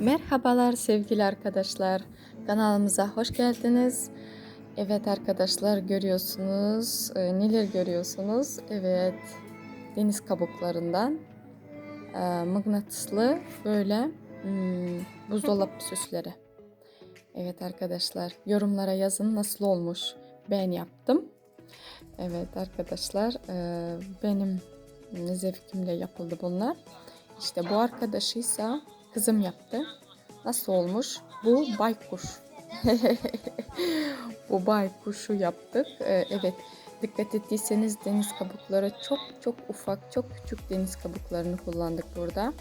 Merhabalar sevgili arkadaşlar. Kanalımıza hoş geldiniz. Evet arkadaşlar görüyorsunuz. e, neler görüyorsunuz? Evet. Deniz kabuklarından e, mıknatıslı böyle hmm, buzdolap süsleri. Evet arkadaşlar yorumlara yazın nasıl olmuş. Ben yaptım. Evet arkadaşlar e, benim zevkimle yapıldı bunlar. İşte bu arkadaşıysa kızım yaptı. Nasıl olmuş? Bu baykuş. bu baykuşu yaptık. Ee, evet dikkat ettiyseniz deniz kabukları çok çok ufak, çok küçük deniz kabuklarını kullandık burada.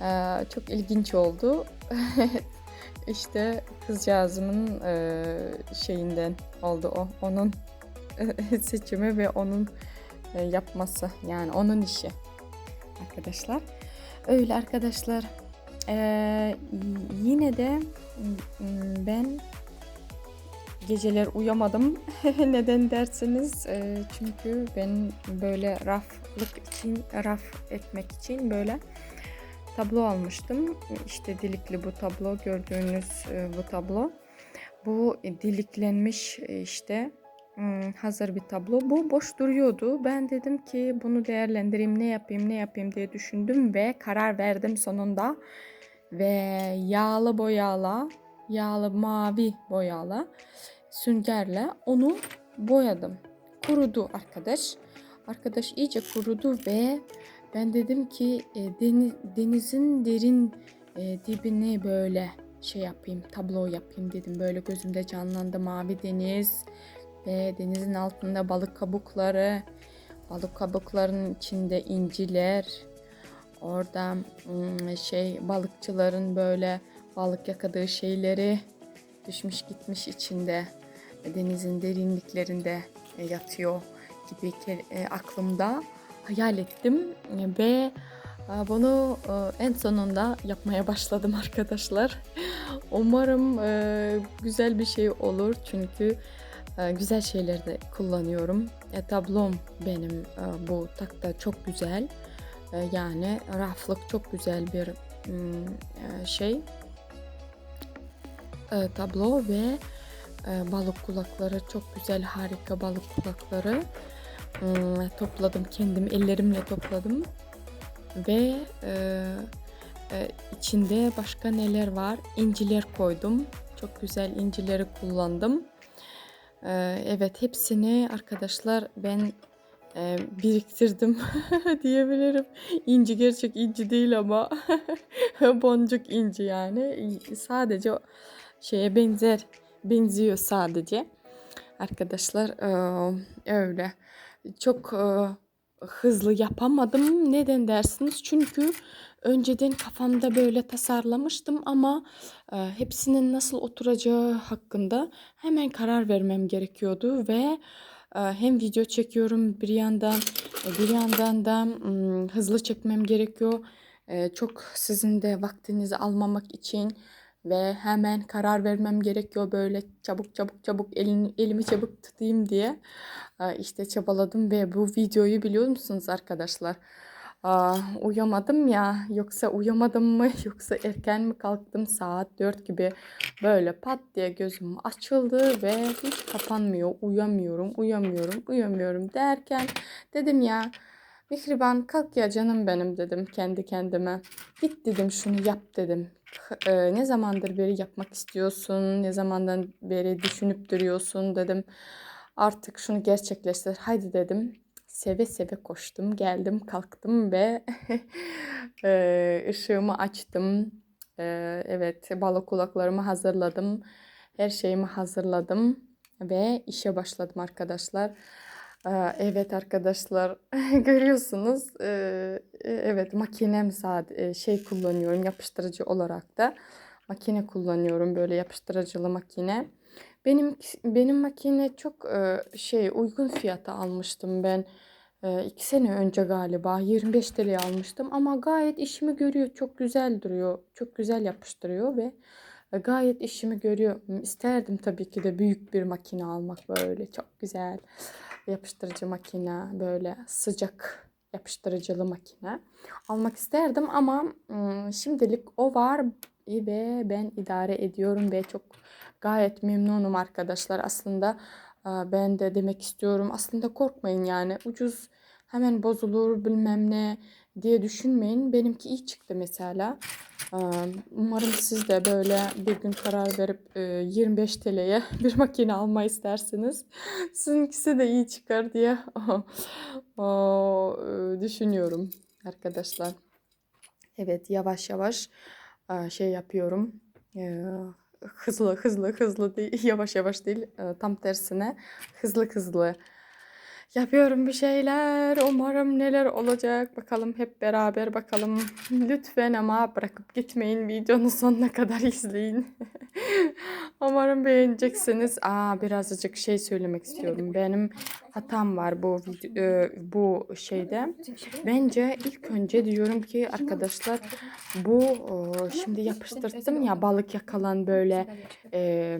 Ee, çok ilginç oldu. işte kızcağızımın e, şeyinden oldu o. Onun seçimi ve onun e, yapması. Yani onun işi. Arkadaşlar. Öyle arkadaşlar. Ee, yine de ben geceler uyamadım. Neden dersiniz? Ee, çünkü ben böyle raflık için, raf etmek için böyle tablo almıştım. İşte dilikli bu tablo gördüğünüz e, bu tablo. Bu diliklenmiş e, işte hazır bir tablo. Bu boş duruyordu. Ben dedim ki bunu değerlendireyim, ne yapayım, ne yapayım diye düşündüm ve karar verdim sonunda. Ve yağlı boyayla, yağlı mavi boyayla süngerle onu boyadım. Kurudu arkadaş. Arkadaş iyice kurudu ve ben dedim ki e, deniz, denizin derin e, dibini böyle şey yapayım, tablo yapayım dedim. Böyle gözümde canlandı mavi deniz ve denizin altında balık kabukları, balık kabuklarının içinde inciler, orada hmm, şey balıkçıların böyle balık yakadığı şeyleri düşmüş gitmiş içinde denizin derinliklerinde e, yatıyor gibi e, aklımda hayal ettim ve e, bunu en sonunda yapmaya başladım arkadaşlar. Umarım güzel bir şey olur çünkü güzel şeyler de kullanıyorum. E, tablom benim e, bu takta çok güzel. E, yani raflık çok güzel bir mm, e, şey. E, tablo ve e, balık kulakları çok güzel harika balık kulakları. Hmm, topladım kendim ellerimle topladım. Ve e, e, içinde başka neler var? İnciler koydum. Çok güzel incileri kullandım e, evet hepsini arkadaşlar ben e, biriktirdim diyebilirim. İnci gerçek inci değil ama boncuk inci yani. Sadece şeye benzer benziyor sadece. Arkadaşlar e, öyle. Çok e, hızlı yapamadım. Neden dersiniz? Çünkü önceden kafamda böyle tasarlamıştım ama e, hepsinin nasıl oturacağı hakkında hemen karar vermem gerekiyordu ve e, hem video çekiyorum bir yandan e, bir yandan da hızlı çekmem gerekiyor. E, çok sizin de vaktinizi almamak için ve hemen karar vermem gerekiyor böyle çabuk çabuk çabuk elini, elimi çabuk tutayım diye. İşte çabaladım ve bu videoyu biliyor musunuz arkadaşlar? Aa, uyamadım ya. Yoksa uyamadım mı yoksa erken mi kalktım? Saat 4 gibi böyle pat diye gözüm açıldı ve hiç kapanmıyor. Uyamıyorum uyamıyorum uyamıyorum derken dedim ya Mihriban kalk ya canım benim dedim kendi kendime. Git dedim şunu yap dedim. E, ne zamandır beri yapmak istiyorsun? Ne zamandan beri düşünüp duruyorsun dedim. Artık şunu gerçekleştir. Haydi dedim. Seve seve koştum. Geldim kalktım ve e, ışığımı açtım. E, evet balık kulaklarımı hazırladım. Her şeyimi hazırladım ve işe başladım arkadaşlar. Evet arkadaşlar görüyorsunuz evet makinem sadece şey kullanıyorum yapıştırıcı olarak da makine kullanıyorum böyle yapıştırıcılı makine. Benim benim makine çok şey uygun fiyata almıştım ben iki sene önce galiba 25 TL almıştım ama gayet işimi görüyor çok güzel duruyor çok güzel yapıştırıyor ve gayet işimi görüyor. İsterdim tabii ki de büyük bir makine almak böyle çok güzel yapıştırıcı makine böyle sıcak yapıştırıcılı makine almak isterdim ama şimdilik o var ve ben idare ediyorum ve çok gayet memnunum arkadaşlar. Aslında ben de demek istiyorum. Aslında korkmayın yani ucuz hemen bozulur bilmem ne diye düşünmeyin. Benimki iyi çıktı mesela. Ee, Umarım siz de böyle bir gün karar verip e, 25 TL'ye bir makine almayı istersiniz. Sizinkisi de iyi çıkar diye e, düşünüyorum arkadaşlar. Evet yavaş yavaş e, şey yapıyorum. E, Hızlı hızlı hızlı değil yavaş yavaş değil e, tam tersine hızlı hızlı Yapıyorum bir şeyler. Umarım neler olacak. Bakalım hep beraber bakalım. Lütfen ama bırakıp gitmeyin. Videonun sonuna kadar izleyin. Umarım beğeneceksiniz. Aa birazcık şey söylemek istiyorum. Benim hatam var bu video, e, bu şeyde. Bence ilk önce diyorum ki arkadaşlar bu şimdi yapıştırdım ya balık yakalan böyle e,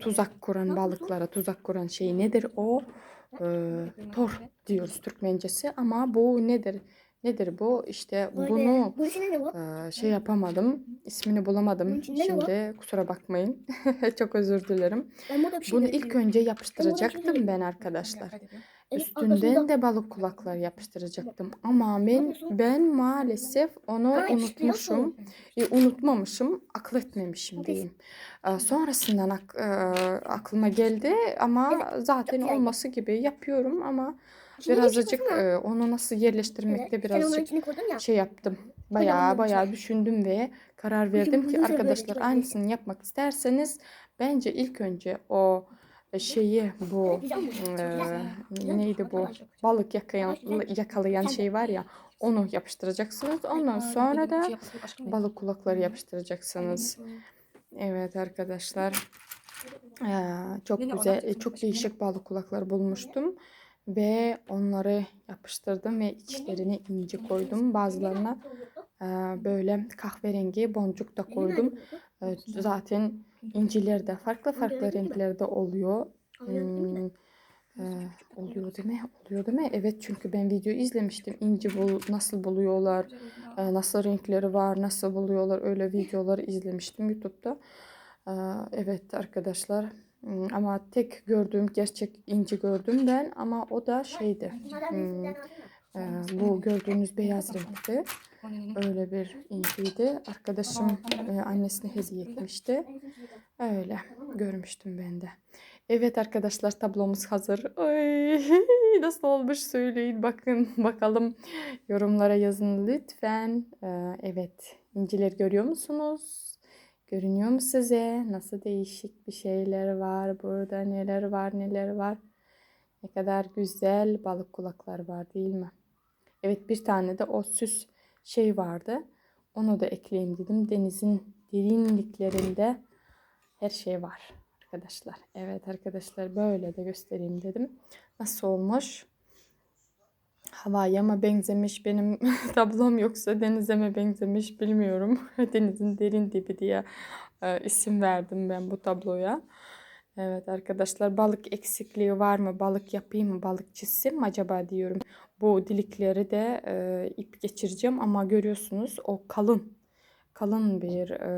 tuzak kuran balıklara tuzak kuran şey nedir o? E, tor diyoruz Türkmencesi ama bu nedir? Nedir bu? İşte bunu e, şey yapamadım. ismini bulamadım. Şimdi kusura bakmayın. Çok özür dilerim. Şey Bunu ilk önce yapıştıracaktım ben arkadaşlar. Üstünden de balık kulakları yapıştıracaktım. Ama ben ben maalesef onu unutmuşum. E, unutmamışım, akıl etmemişim diyeyim. E, sonrasından ak- e, aklıma geldi ama zaten olması gibi yapıyorum ama birazcık e, onu nasıl yerleştirmekte birazcık şey yaptım. Bayağı bayağı düşündüm ve karar verdim ki arkadaşlar böyle aynısını yapmak isterseniz bence ilk önce o şeyi bu e, neydi bu balık yakayan, yakalayan şey var ya onu yapıştıracaksınız. Ondan sonra da balık kulakları yapıştıracaksınız. Evet arkadaşlar. Eee, çok güzel, oradan çok değişik balık kulakları bulmuştum ve onları yapıştırdım ve içlerine inci koydum. Bazılarına eee, böyle kahverengi boncuk da koydum. Eee, zaten inciler de farklı farklı renklerde oluyor. Hmm, oluyor değil mi? Oluyor değil mi? Evet çünkü ben video izlemiştim. İnci bul nasıl buluyorlar, eee, nasıl renkleri var, nasıl buluyorlar öyle videoları izlemiştim YouTube'da. Eee, Evet arkadaşlar Hmm, ama tek gördüğüm gerçek inci gördüm ben ama o da şeydi. Hmm, eee, bu gördüğünüz beyaz renkti. Öyle bir inciydi. Arkadaşım eee, annesine hediye etmişti. Öyle görmüştüm ben de. Evet arkadaşlar tablomuz hazır. Ay, nasıl olmuş söyleyin bakın bakalım yorumlara yazın lütfen. Ee, evet inciler görüyor musunuz? Görünüyor mu size? Nasıl değişik bir şeyler var burada neler var neler var. Ne kadar güzel balık kulaklar var değil mi? Evet bir tane de o süs şey vardı. Onu da ekleyeyim dedim. Denizin derinliklerinde her şey var arkadaşlar. Evet arkadaşlar böyle de göstereyim dedim. Nasıl olmuş? Havaya mı benzemiş benim tablom yoksa denize mi benzemiş bilmiyorum. Denizin derin dibi diye e, isim verdim ben bu tabloya. Evet arkadaşlar balık eksikliği var mı? Balık yapayım mı? Balık çizsem mi acaba diyorum. Bu dilikleri de e, ip geçireceğim ama görüyorsunuz o kalın kalın bir e,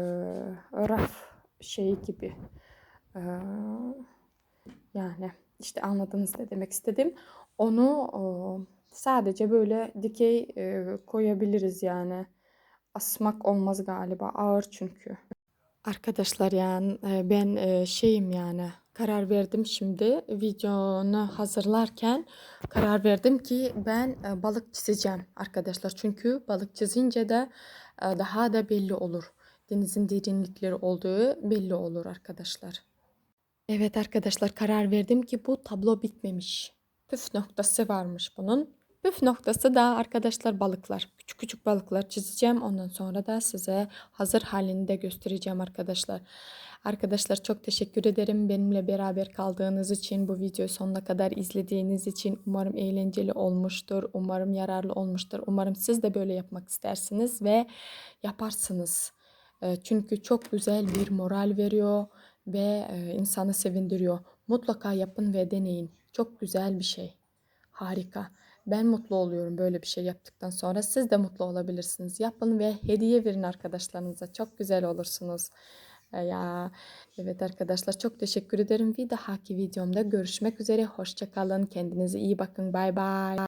raf şeyi gibi. E, yani işte anladınız ne demek istedim. Onu e, sadece böyle dikey e, koyabiliriz yani. Asmak olmaz galiba ağır çünkü. Arkadaşlar yani e, ben e, şeyim yani karar verdim şimdi videonu hazırlarken karar verdim ki ben e, balık çizeceğim arkadaşlar. Çünkü balık çizince de daha da belli olur. Denizin derinlikleri olduğu belli olur arkadaşlar. Evet arkadaşlar karar verdim ki bu tablo bitmemiş. Püf noktası varmış bunun. Püf noktası da arkadaşlar balıklar. Küçük küçük balıklar çizeceğim. Ondan sonra da size hazır halini de göstereceğim arkadaşlar. Arkadaşlar çok teşekkür ederim benimle beraber kaldığınız için, bu videoyu sonuna kadar izlediğiniz için. Umarım eğlenceli olmuştur, umarım yararlı olmuştur. Umarım siz de böyle yapmak istersiniz ve yaparsınız. E, Çünkü çok güzel bir moral veriyor ve e, insanı sevindiriyor. Mutlaka yapın ve deneyin. Çok güzel bir şey. Harika. Ben mutlu oluyorum böyle bir şey yaptıktan sonra. Siz de mutlu olabilirsiniz. Yapın ve hediye verin arkadaşlarınıza. Çok güzel olursunuz. E, Ya evet arkadaşlar çok teşekkür ederim. Bir dahaki videomda görüşmek üzere. Hoşça kalın. Kendinize iyi bakın. Bay bay.